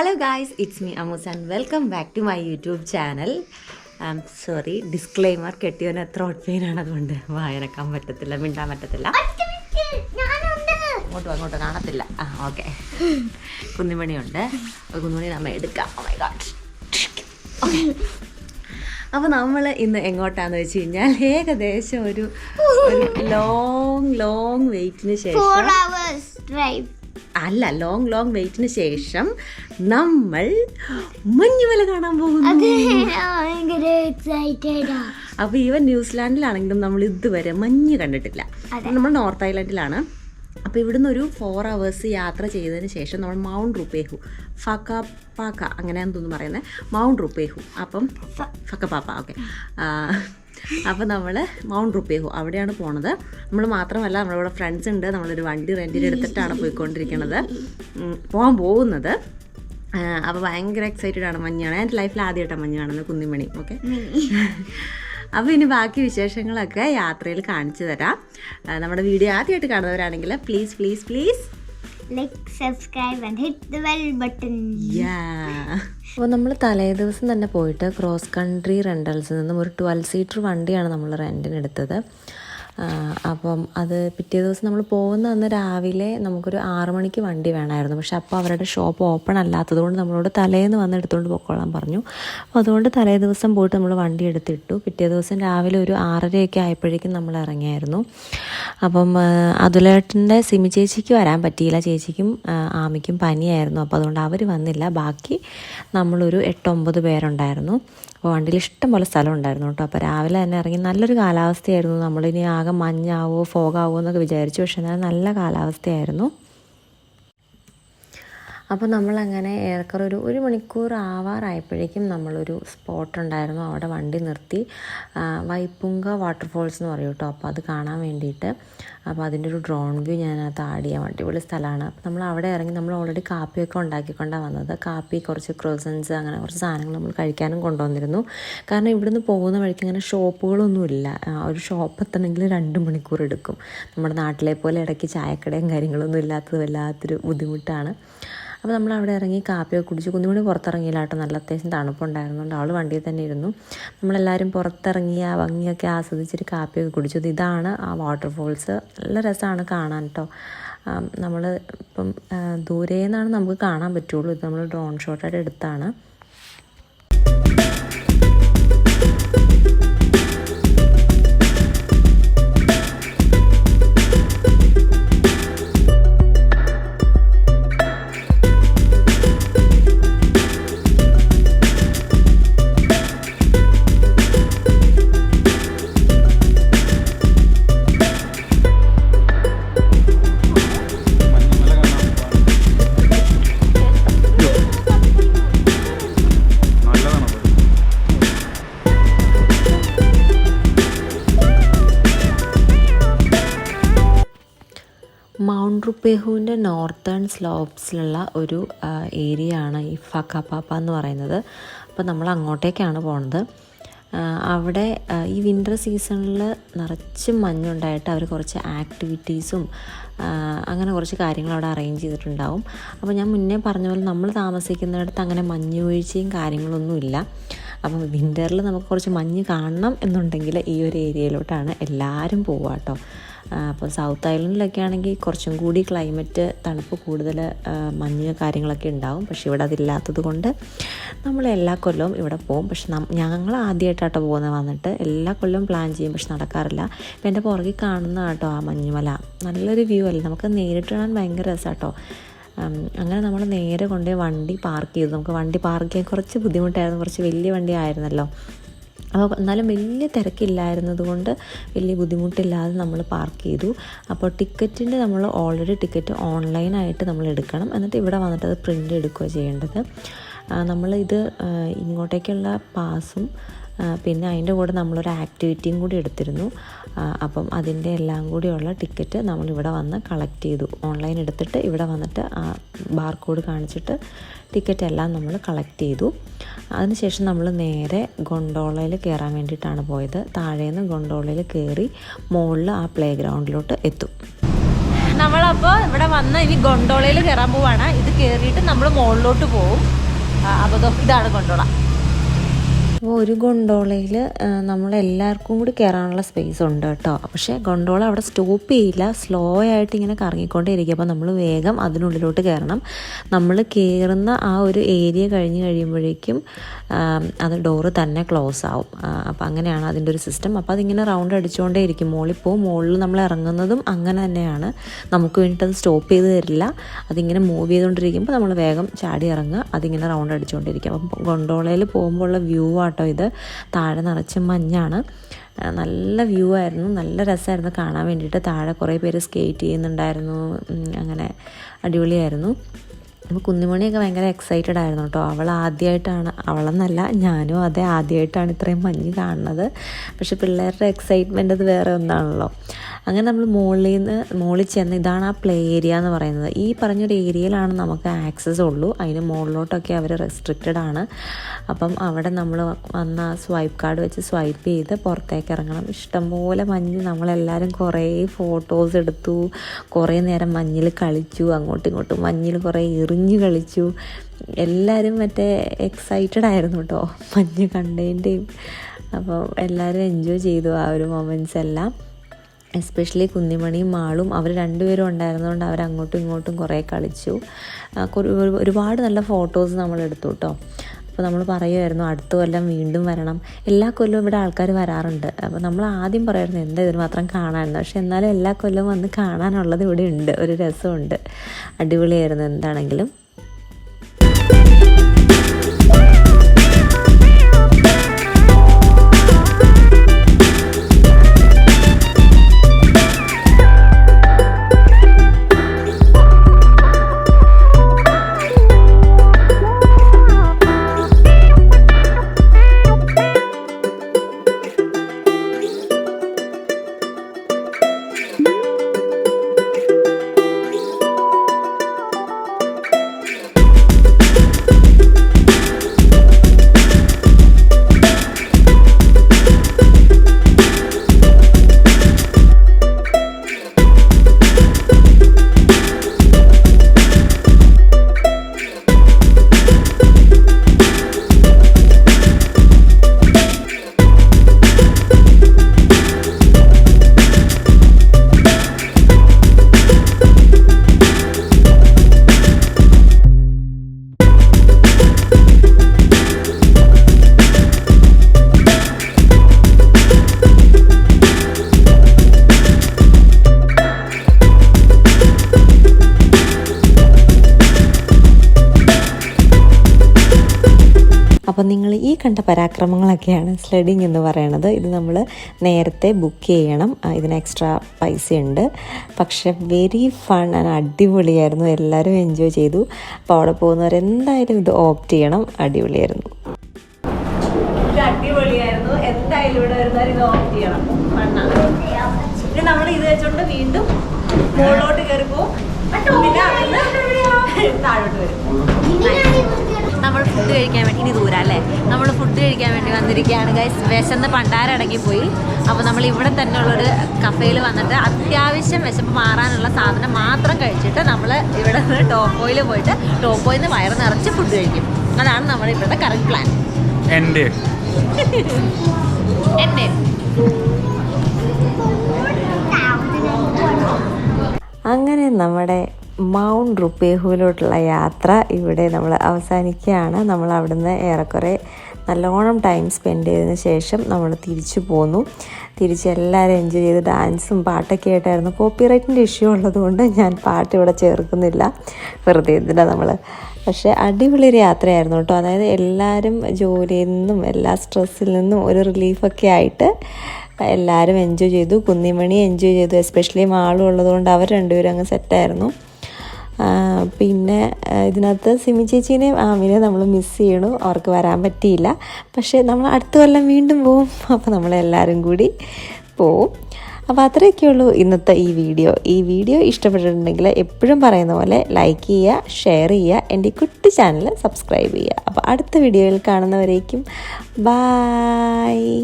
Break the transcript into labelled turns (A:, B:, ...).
A: Hello guys it's me Amoos and welcome back to my YouTube channel I'm sorry disclaimer കെട്ടിയവന് throat pain ആണ് അതുകൊണ്ട് വായനക്കാൻ പറ്റത്തില്ല മിണ്ടാൻ പറ്റത്തില്ല. അങ്ങോട്ടും അങ്ങോട്ടും കാണത്തില്ല. ആ ഓക്കെ കുന്നിമണിയുണ്ട്. കുന്നിമണി നമ്മൾ എടുക്കാം. Oh my God. അപ്പോൾ നമ്മൾ ഇന്ന് എങ്ങോട്ടാന്ന് വെച്ച് കഴിഞ്ഞാൽ ഏകദേശം ഒരു ലോങ് ലോങ് വെയിറ്റിന് ശേഷം
B: Four hours drive.
A: അല്ല ലോങ് ലോങ് വെയിറ്റിന് ശേഷം നമ്മൾ മഞ്ഞുമല കാണാൻ പോകുന്നു. അപ്പോൾ ഈവൻ ന്യൂസിലാൻഡിലാണെങ്കിലും നമ്മൾ ഇതുവരെ മഞ്ഞ് കണ്ടിട്ടില്ല. നമ്മൾ നോർത്ത് ഐലൻഡിലാണ്. അപ്പോൾ ഇവിടുന്ന് ഒരു ഫോർ അവേഴ്സ് യാത്ര ചെയ്തതിന് ശേഷം നമ്മൾ മൗണ്ട് റുപ്പേഹു പാക്ക അങ്ങനെയാണെന്ന് തോന്നുന്നു പറയുന്നത് മൗണ്ട് റുപ്പേഹു അപ്പം ഫക്കപ്പാപ്പ ഓക്കെ അപ്പോൾ നമ്മൾ മൗണ്ട് റുപ്പേഹു അവിടെയാണ് പോണത്. നമ്മൾ മാത്രമല്ല നമ്മളിവിടെ ഫ്രണ്ട്സ് ഉണ്ട്. നമ്മളൊരു വണ്ടി റെന്റിൽ എടുത്തിട്ടാണ് പോയിക്കൊണ്ടിരിക്കുന്നത് പോകാൻ പോകുന്നത്. അപ്പോൾ ഭയങ്കര എക്സൈറ്റഡ് ആണ് മഞ്ഞാണ്. എന്റെ ലൈഫിൽ ആദ്യമായിട്ടാണ് മഞ്ഞ് കാണുന്നത് കുന്നിമണി ഓക്കെ അപ്പോൾ ഇനി ബാക്കി വിശേഷങ്ങളൊക്കെ യാത്രയിൽ കാണിച്ചു തരാം. നമ്മുടെ വീഡിയോ ആദ്യമായിട്ട് കാണുന്നവരാണെങ്കിൽ please please please
B: Like, subscribe, and hit the bell button.
A: അപ്പോൾ നമ്മൾ തലേ ദിവസം തന്നെ പോയിട്ട് ക്രോസ് കൺട്രി റെന്റൽസിൽ നിന്നും ഒരു ട്വൽവ് സീറ്റർ വണ്ടിയാണ് നമ്മൾ റെന്റിന് എടുത്തത് അപ്പം അത് പിറ്റേ ദിവസം നമ്മൾ പോകുന്ന അന്ന് രാവിലെ നമുക്കൊരു ആറ് മണിക്ക് വണ്ടി വേണമായിരുന്നു. പക്ഷെ അപ്പോൾ അവരുടെ ഷോപ്പ് ഓപ്പൺ അല്ലാത്തത് കൊണ്ട് നമ്മളോട് തലേന്ന് വന്ന് എടുത്തുകൊണ്ട് പൊക്കോളാൻ പറഞ്ഞു. അപ്പോൾ അതുകൊണ്ട് തലേ ദിവസം പോയിട്ട് നമ്മൾ വണ്ടി എടുത്തിട്ടു. പിറ്റേ ദിവസം രാവിലെ ഒരു ആറരയൊക്കെ ആയപ്പോഴേക്കും നമ്മൾ ഇറങ്ങിയായിരുന്നു. അപ്പം അതുലേട്ടന്റെ സിമി ചേച്ചിക്ക് വരാൻ പറ്റിയില്ല. ചേച്ചിക്കും ആമിക്കും പനിയായിരുന്നു. അപ്പോൾ അതുകൊണ്ട് അവർ വന്നില്ല. ബാക്കി നമ്മളൊരു എട്ടൊമ്പത് പേരുണ്ടായിരുന്നു. അപ്പോൾ വണ്ടിയിൽ ഇഷ്ടം പോലെ സ്ഥലം ഉണ്ടായിരുന്നു കേട്ടോ. അപ്പോൾ രാവിലെ തന്നെ ഇറങ്ങി നല്ലൊരു കാലാവസ്ഥയായിരുന്നു. നമ്മളിനി ആകെ മഞ്ഞാവോ ഫോഗാവോ എന്നൊക്കെ വിചാരിച്ചു. പക്ഷേ എന്നാലും നല്ല കാലാവസ്ഥയായിരുന്നു. അപ്പോൾ നമ്മളങ്ങനെ ഏറെക്കുറെ ഒരു ഒരു മണിക്കൂർ ആവാറായപ്പോഴേക്കും നമ്മളൊരു സ്പോട്ട് ഉണ്ടായിരുന്നു. അവിടെ വണ്ടി നിർത്തി. വൈപ്പുങ്ക വാട്ടർഫോൾസ് എന്ന് പറയും കേട്ടോ. അപ്പോൾ അത് കാണാൻ വേണ്ടിയിട്ട്. അപ്പോൾ അതിന്റെ ഒരു ഡ്രോൺ വ്യൂ ഞാനകത്ത് ആഡ് ചെയ്യാൻ അടിപൊളി സ്ഥലമാണ്. അപ്പോൾ നമ്മൾ അവിടെ ഇറങ്ങി നമ്മൾ ഓൾറെഡി കാപ്പിയൊക്കെ ഉണ്ടാക്കിക്കൊണ്ടാണ് വന്നത്. കാപ്പി കുറച്ച് ക്രോസൻസ് അങ്ങനെ കുറച്ച് സാധനങ്ങൾ നമ്മൾ കഴിക്കാനും കൊണ്ടുവന്നിരുന്നു. കാരണം ഇവിടുന്ന് പോകുന്ന വഴിക്ക് അങ്ങനെ ഷോപ്പുകളൊന്നുമില്ല ഒരു ഷോപ്പ് എത്തണമെങ്കിൽ രണ്ട് മണിക്കൂർ എടുക്കും. നമ്മുടെ നാട്ടിലെ പോലെ ഇടയ്ക്ക് ചായക്കടയും കാര്യങ്ങളൊന്നും ഇല്ലാത്തത് വല്ലാത്തൊരു ബുദ്ധിമുട്ടാണ്. അപ്പോൾ നമ്മൾ അവിടെ ഇറങ്ങി കാപ്പിയൊക്കെ കുടിച്ച് കുന്നുമണി പുറത്തിറങ്ങിയില്ല കേട്ടോ. നല്ല അത്യാവശ്യം തണുപ്പുണ്ടായിരുന്നുകൊണ്ട് അവൾ വണ്ടിയിൽ തന്നെ ഇരുന്നു. നമ്മളെല്ലാവരും പുറത്തിറങ്ങി ആ ഭംഗിയൊക്കെ ആസ്വദിച്ചിട്ട് കാപ്പിയൊക്കെ കുടിച്ചു ഇതാണ് ആ വാട്ടർഫോൾസ് നല്ല രസമാണ് കാണാൻ കേട്ടോ. നമ്മൾ ഇപ്പം ദൂരെ നിന്നാണ് നമുക്ക് കാണാൻ പറ്റുള്ളൂ. ഇത് നമ്മൾ ഡ്രോൺ ഷോട്ടായിട്ട് എടുത്താണ്. മൗണ്ട് റുപ്പേഹുവിന്റെ നോർത്തേൺ സ്ലോപ്സിലുള്ള ഒരു ഏരിയ ആണ് ഈ ഫക്കാപ്പാപ്പ എന്ന് പറയുന്നത്. അപ്പോൾ നമ്മൾ അങ്ങോട്ടേക്കാണ് പോണത്. അവിടെ ഈ വിന്റർ സീസണിൽ നിറച്ച് മഞ്ഞുണ്ടായിട്ട് അവർ കുറച്ച് ആക്ടിവിറ്റീസും അങ്ങനെ കുറച്ച് കാര്യങ്ങൾ അവിടെ അറേഞ്ച് ചെയ്തിട്ടുണ്ടാവും. അപ്പോൾ ഞാൻ മുന്നേ പറഞ്ഞ പോലെ നമ്മൾ താമസിക്കുന്നിടത്ത് അങ്ങനെ മഞ്ഞ് വീഴ്ചയും കാര്യങ്ങളൊന്നുമില്ല അപ്പോൾ വിന്ററിൽ നമുക്ക് കുറച്ച് മഞ്ഞ് കാണണം എന്നുണ്ടെങ്കിൽ ഈ ഒരു ഏരിയയിലോട്ടാണ് എല്ലാവരും പോവുക കേട്ടോ അപ്പോൾ സൗത്ത് ഐലൻഡിലൊക്കെ ആണെങ്കിൽ കുറച്ചും കൂടി ക്ലൈമറ്റ് തണുപ്പ് കൂടുതൽ മഞ്ഞ് കാര്യങ്ങളൊക്കെ ഉണ്ടാവും. പക്ഷെ ഇവിടെ അതില്ലാത്തത് കൊണ്ട് നമ്മൾ എല്ലാ കൊല്ലവും ഇവിടെ പോകും. പക്ഷെ ഞങ്ങൾ ആദ്യമായിട്ടാട്ടോ പോകുന്നത് വന്നിട്ട് എല്ലാ കൊല്ലവും പ്ലാൻ ചെയ്യും. പക്ഷെ നടക്കാറില്ല. ഇപ്പം എന്റെ പുറകിൽ കാണുന്ന കേട്ടോ ആ മഞ്ഞുമല. നല്ലൊരു വ്യൂ അല്ലേ? നമുക്ക് നേരിട്ട് കാണാൻ ഭയങ്കര രസമാട്ടോ അങ്ങനെ നമ്മൾ നേരെ കൊണ്ടുപോയി വണ്ടി പാർക്ക് ചെയ്തു. നമുക്ക് വണ്ടി പാർക്ക് ചെയ്യാൻ കുറച്ച് ബുദ്ധിമുട്ടായിരുന്നു. കുറച്ച് വലിയ വണ്ടി ആയിരുന്നല്ലോ. അപ്പോൾ എന്നാലും വലിയ തിരക്കില്ലായിരുന്നത് കൊണ്ട് വലിയ ബുദ്ധിമുട്ടില്ലാതെ നമ്മൾ പാർക്ക് ചെയ്തു. അപ്പോൾ ടിക്കറ്റിന്റെ നമ്മൾ ഓൾറെഡി ടിക്കറ്റ് ഓൺലൈനായിട്ട് നമ്മൾ എടുക്കണം. എന്നിട്ട് ഇവിടെ വന്നിട്ട് അത് പ്രിന്റ് എടുക്കുകയോ ചെയ്യേണ്ടത്. നമ്മൾ ഇത് ഇങ്ങോട്ടേക്കുള്ള പാസും പിന്നെ അതിന്റെ കൂടെ നമ്മളൊരു ആക്ടിവിറ്റിയും കൂടി എടുത്തിരുന്നു. അപ്പം അതിന്റെ എല്ലാം കൂടിയുള്ള ടിക്കറ്റ് നമ്മൾ ഇവിടെ വന്ന് കളക്ട് ചെയ്തു. ഓൺലൈൻ എടുത്തിട്ട് ഇവിടെ വന്നിട്ട് ആ ബാർകോഡ് കാണിച്ചിട്ട് ടിക്കറ്റ് എല്ലാം നമ്മൾ കളക്ട് ചെയ്തു. അതിനുശേഷം നമ്മൾ നേരെ ഗൊണ്ടോളയിൽ കയറാൻ വേണ്ടിയിട്ടാണ് പോയത്. താഴേന്ന് ഗൊണ്ടോളയിൽ കയറി മുകളിൽ ആ പ്ലേ ഗ്രൗണ്ടിലോട്ട് എത്തും. നമ്മളപ്പോൾ ഇവിടെ വന്ന് ഇനി ഗൊണ്ടോളയിൽ കയറാൻ പോവാണ്. ഇത് കയറിയിട്ട് നമ്മൾ മുകളിലോട്ട് പോവും. അപ്പോൾ ഇതാണ് ഗൊണ്ടോള അപ്പോൾ ഒരു ഗൊണ്ടോളയിൽ നമ്മളെല്ലാവർക്കും കൂടി കയറാനുള്ള സ്പേസ് ഉണ്ട് കേട്ടോ. പക്ഷേ ഗൊണ്ടോള അവിടെ സ്റ്റോപ്പ് ചെയ്യില്ല. സ്ലോ ആയിട്ട് ഇങ്ങനെ കറങ്ങിക്കൊണ്ടേ ഇരിക്കും അപ്പോൾ നമ്മൾ വേഗം അതിനുള്ളിലോട്ട് കയറണം. നമ്മൾ കയറുന്ന ആ ഒരു ഏരിയ കഴിഞ്ഞ് കഴിയുമ്പോഴേക്കും അത് ഡോറ് തന്നെ ക്ലോസ് ആവും. അപ്പോൾ അങ്ങനെയാണ് അതിന്റെ ഒരു സിസ്റ്റം അപ്പോൾ അതിങ്ങനെ റൗണ്ട് അടിച്ചുകൊണ്ടേ ഇരിക്കും മുകളിൽ പോവും മുകളിൽ നമ്മൾ ഇറങ്ങുന്നതും അങ്ങനെ തന്നെയാണ്. നമുക്ക് വേണ്ടിയിട്ട് അത് സ്റ്റോപ്പ് ചെയ്ത് തരില്ല. അതിങ്ങനെ മൂവ് ചെയ്തുകൊണ്ടിരിക്കുമ്പോൾ നമ്മൾ വേഗം ചാടി ഇറങ്ങുക. അതിങ്ങനെ റൗണ്ട് അടിച്ചുകൊണ്ടിരിക്കും അപ്പം ഗൊണ്ടോളയിൽ പോകുമ്പോൾ ഉള്ള വ്യൂ ആട്ടോ ഇത്. താഴെ നിറച്ച് മഞ്ഞാണ്. നല്ല വ്യൂ ആയിരുന്നു. നല്ല രസമായിരുന്നു കാണാൻ വേണ്ടിയിട്ട്. താഴെ കുറേ പേര് സ്കേറ്റ് ചെയ്യുന്നുണ്ടായിരുന്നു. അങ്ങനെ അടിപൊളിയായിരുന്നു. അപ്പോൾ കുഞ്ഞുമണിയൊക്കെ ഭയങ്കര എക്സൈറ്റഡ് ആയിരുന്നു കേട്ടോ. അവൾ ആദ്യമായിട്ടാണ് അവളെന്നല്ല ഞാനും അതെ ആദ്യമായിട്ടാണ് ഇത്രയും മഞ്ഞ് കാണുന്നത്. പക്ഷെ പിള്ളേരുടെ എക്സൈറ്റ്മെന്റ് അത് വേറെ ഒന്നാണല്ലോ. അങ്ങനെ നമ്മൾ മുകളിൽ നിന്ന് മുകളിൽ ചെന്ന് ഇതാണ് ആ പ്ലേ ഏരിയ എന്ന് പറയുന്നത്. ഈ പറഞ്ഞൊരു ഏരിയയിലാണ് നമുക്ക് ആക്സസ് ഉള്ളൂ. അതിന് മുകളിലോട്ടൊക്കെ അവർ റെസ്ട്രിക്റ്റഡ് ആണ്. അപ്പം അവിടെ നമ്മൾ വന്ന സ്വൈപ്പ് കാർഡ് വെച്ച് സ്വൈപ്പ് ചെയ്ത് പുറത്തേക്ക് ഇറങ്ങണം. ഇഷ്ടംപോലെ മഞ്ഞ് നമ്മളെല്ലാവരും കുറേ ഫോട്ടോസ് എടുത്തു. കുറേ നേരം മഞ്ഞിൽ കളിച്ചു. അങ്ങോട്ടും ഇങ്ങോട്ടും മഞ്ഞിൽ കുറേ എറിഞ്ഞു കളിച്ചു. എല്ലാവരും മറ്റേ എക്സൈറ്റഡ് ആയിരുന്നു കേട്ടോ. മഞ്ഞ് കണ്ടതിന്റെയും അപ്പോൾ എല്ലാവരും എൻജോയ് ചെയ്തു ആ ഒരു മൊമെന്റ്സ് എല്ലാം. എസ്പെഷ്യലി കുന്നിമണിയും മാളും അവർ രണ്ടുപേരും ഉണ്ടായിരുന്നതുകൊണ്ട് അവർ അങ്ങോട്ടും ഇങ്ങോട്ടും കുറേ കളിച്ചു. ഒരു- ഒരുപാട് നല്ല ഫോട്ടോസ് നമ്മൾ എടുത്തു കേട്ടോ അപ്പോൾ നമ്മൾ പറയുമായിരുന്നു അടുത്ത കൊല്ലം വീണ്ടും വരണം. എല്ലാ കൊല്ലവും ഇവിടെ ആൾക്കാർ വരാറുണ്ട്. അപ്പോൾ നമ്മൾ ആദ്യം പറയുമായിരുന്നു എന്താ ഇതിന് മാത്രം കാണാമെന്ന് പക്ഷെ എന്നാലും എല്ലാ കൊല്ലവും വന്ന് കാണാനുള്ളത് ഇവിടെ ഉണ്ട്. ഒരു രസമുണ്ട്. അടിപൊളിയായിരുന്നു എന്താണെങ്കിലും. അപ്പം നിങ്ങൾ ഈ കണ്ട പരാക്രമങ്ങളൊക്കെയാണ് സ്ലെഡിങ് എന്ന് പറയണത്. ഇത് നമ്മൾ നേരത്തെ ബുക്ക് ചെയ്യണം. ഇതിന് എക്സ്ട്രാ പൈസയുണ്ട്. പക്ഷെ വെരി ഫൺ ആൻഡ് അടിപൊളിയായിരുന്നു. എല്ലാവരും എൻജോയ് ചെയ്തു. അപ്പോൾ അവിടെ പോകുന്നവർ എന്തായാലും ഇത് ഓപ്റ്റ് ചെയ്യണം. അടിപൊളിയായിരുന്നു. അടിപൊളിയായിരുന്നു. എന്തായാലും ഇവിടെ വരുന്നവർ ഇത് ഓപ്റ്റ് ചെയ്യണം. പിന്നെ നമ്മൾ ഇത് വെച്ചോണ്ട് വീണ്ടും മുകളിലോട്ട് കയറി പോകും പിന്നെ അവിടുന്ന് താഴോട്ട് വരും. നമ്മൾ ഫുഡ് കഴിക്കാൻ വേണ്ടി ഇനി ദൂരം അല്ലേ? നമ്മൾ ഫുഡ് കഴിക്കാൻ വേണ്ടി വന്നിരിക്കുകയാണ്. ഗൈസ് വിശന്ന് പണ്ടാരടങ്ങി പോയി അപ്പോൾ നമ്മൾ ഇവിടെ തന്നെ ഉള്ളൊരു കഫേയിൽ വന്നിട്ട് അത്യാവശ്യം വിശപ്പ് മാറാനുള്ള സാധനം മാത്രം കഴിച്ചിട്ട് നമ്മൾ ഇവിടെ നിന്ന് ടോപ്പോയിൽ പോയിട്ട് ടോപ്പോയിൽ നിന്ന് വയറ് നിറച്ച് ഫുഡ് കഴിക്കും. അതാണ് നമ്മുടെ ഇവിടുത്തെ കറക്റ്റ് പ്ലാൻ
C: എന്റെ
A: എന്റെ അങ്ങനെ നമ്മുടെ മൗണ്ട് റുപ്പേഹുവിലോട്ടുള്ള യാത്ര ഇവിടെ നമ്മൾ അവസാനിക്കുകയാണ്. നമ്മൾ അവിടുന്ന് ഏറെക്കുറെ നല്ലോണം ടൈം സ്പെൻഡ് ചെയ്തതിന് ശേഷം നമ്മൾ തിരിച്ചു പോന്നു. തിരിച്ച് എല്ലാവരും എൻജോയ് ചെയ്ത് ഡാൻസും പാട്ടൊക്കെ ആയിട്ടായിരുന്നു. കോപ്പിറൈറ്റിന്റെ ഇഷ്യൂ ഉള്ളതുകൊണ്ട് ഞാൻ പാട്ട് ഇവിടെ ചേർക്കുന്നില്ല. വെറുതെ എന്തിനാ നമ്മൾ പക്ഷേ അടിപൊളി ഒരു യാത്രയായിരുന്നു കേട്ടോ. അതായത് എല്ലാവരും ജോലിയിൽ നിന്നും എല്ലാ സ്ട്രെസ്സിൽ നിന്നും ഒരു റിലീഫൊക്കെ ആയിട്ട് എല്ലാവരും എൻജോയ് ചെയ്തു. കുന്നിമണി എൻജോയ് ചെയ്തു. എസ്പെഷ്യലി മാളും ഉള്ളതുകൊണ്ട് അവർ രണ്ടുപേരും അങ്ങ് സെറ്റായിരുന്നു പിന്നെ ഇതിനകത്ത് സിമി ചേച്ചീനെയും ആമിനെ നമ്മൾ മിസ് ചെയ്യണു. അവർക്ക് വരാൻ പറ്റിയില്ല. പക്ഷേ നമ്മൾ അടുത്ത കൊല്ലം വീണ്ടും പോവും. അപ്പോൾ നമ്മളെല്ലാവരും കൂടി പോവും. അപ്പോൾ അത്രയൊക്കെ ഉള്ളൂ ഇന്നത്തെ ഈ വീഡിയോ. ഈ വീഡിയോ ഇഷ്ടപ്പെട്ടിട്ടുണ്ടെങ്കിൽ എപ്പോഴും പറയുന്ന പോലെ ലൈക്ക് ചെയ്യുക ഷെയർ ചെയ്യുക എന്റെ കുട്ടി ചാനൽ സബ്സ്ക്രൈബ് ചെയ്യുക. അപ്പോൾ അടുത്ത വീഡിയോയിൽ കാണുന്നവരേക്കും. ബായ്